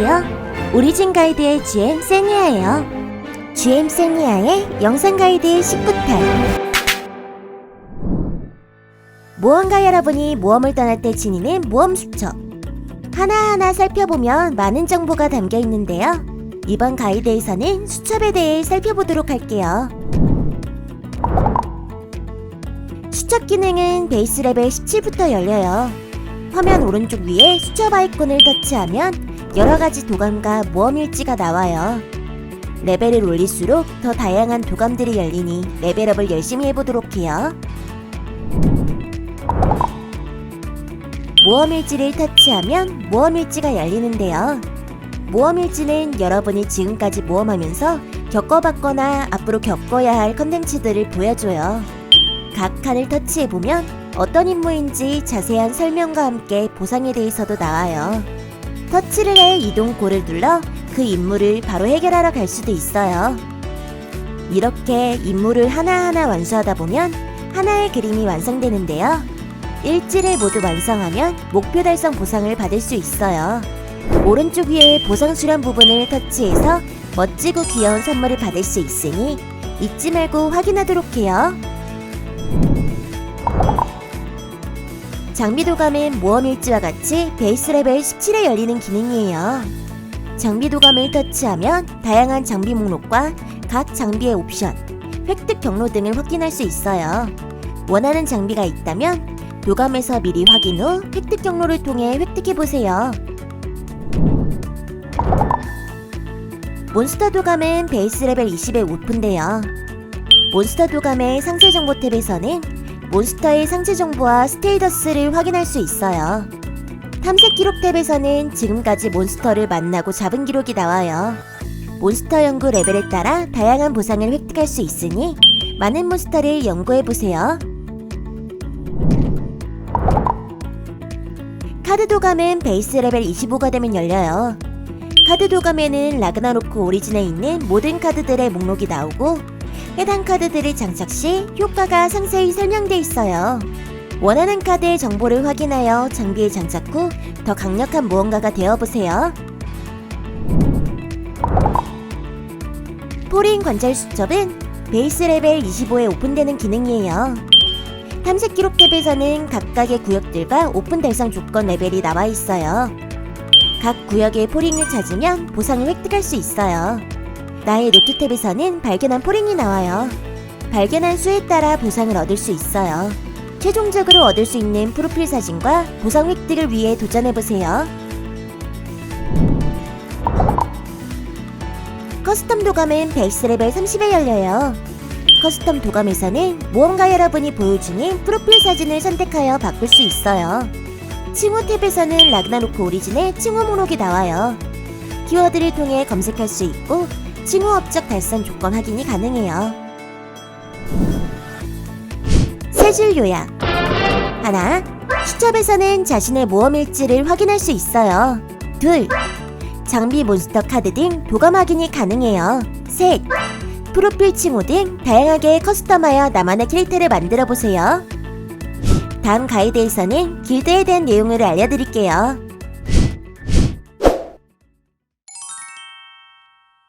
안녕하세요. 오리진 가이드의 GM 세니아예요. GM 세니아의 영상 가이드 19탈. 모험가 여러분이 모험을 떠날 때 지니는 모험 수첩. 하나하나 살펴보면 많은 정보가 담겨 있는데요. 이번 가이드에서는 수첩에 대해 살펴보도록 할게요. 수첩 기능은 베이스 레벨 17부터 열려요. 화면 오른쪽 위에 수첩 아이콘을 터치하면 여러 가지 도감과 모험 일지가 나와요. 레벨을 올릴수록 더 다양한 도감들이 열리니 레벨업을 열심히 해보도록 해요. 모험 일지를 터치하면 모험 일지가 열리는데요. 모험 일지는 여러분이 지금까지 모험하면서 겪어봤거나 앞으로 겪어야 할 컨텐츠들을 보여줘요. 각 칸을 터치해보면 어떤 임무인지 자세한 설명과 함께 보상에 대해서도 나와요. 터치를 해 이동고를 눌러 그 임무를 바로 해결하러 갈 수도 있어요. 이렇게 임무를 하나하나 완수하다 보면 하나의 그림이 완성되는데요. 일지를 모두 완성하면 목표 달성 보상을 받을 수 있어요. 오른쪽 위에 보상 수련 부분을 터치해서 멋지고 귀여운 선물을 받을 수 있으니 잊지 말고 확인하도록 해요. 장비 도감은 모험 일지와 같이 베이스 레벨 17에 열리는 기능이에요. 장비 도감을 터치하면 다양한 장비 목록과 각 장비의 옵션, 획득 경로 등을 확인할 수 있어요. 원하는 장비가 있다면 도감에서 미리 확인 후 획득 경로를 통해 획득해 보세요. 몬스터 도감은 베이스 레벨 20에 오픈돼요. 몬스터 도감의 상세 정보 탭에서는 몬스터의 상세 정보와 스테이더스를 확인할 수 있어요. 탐색 기록 탭에서는 지금까지 몬스터를 만나고 잡은 기록이 나와요. 몬스터 연구 레벨에 따라 다양한 보상을 획득할 수 있으니 많은 몬스터를 연구해 보세요. 카드 도감은 베이스 레벨 25가 되면 열려요. 카드 도감에는 라그나로크 오리진에 있는 모든 카드들의 목록이 나오고 해당 카드들을 장착 시 효과가 상세히 설명돼 있어요. 원하는 카드의 정보를 확인하여 장비에 장착 후 더 강력한 무언가가 되어보세요. 포린 관찰 수첩은 베이스 레벨 25에 오픈되는 기능이에요. 탐색 기록 탭에서는 각각의 구역들과 오픈 달성 조건 레벨이 나와 있어요. 각 구역의 포링을 찾으면 보상을 획득할 수 있어요. 나의 노트 탭에서는 발견한 포링이 나와요. 발견한 수에 따라 보상을 얻을 수 있어요. 최종적으로 얻을 수 있는 프로필 사진과 보상 획득을 위해 도전해보세요. 커스텀 도감은 베이스 레벨 30에 열려요. 커스텀 도감에서는 모험가 여러분이 보여주는 프로필 사진을 선택하여 바꿀 수 있어요. 칭호 탭에서는 라그나로크 오리진의 칭호 목록이 나와요. 키워드를 통해 검색할 수 있고 칭호 업적 달성 조건 확인이 가능해요. 세줄 요약 하나, 수첩에서는 자신의 모험 일지를 확인할 수 있어요. 둘, 장비 몬스터 카드 등 도감 확인이 가능해요. 셋, 프로필 칭호 등 다양하게 커스텀하여 나만의 캐릭터를 만들어 보세요. 다음 가이드에서는 길드에 대한 내용을 알려드릴게요.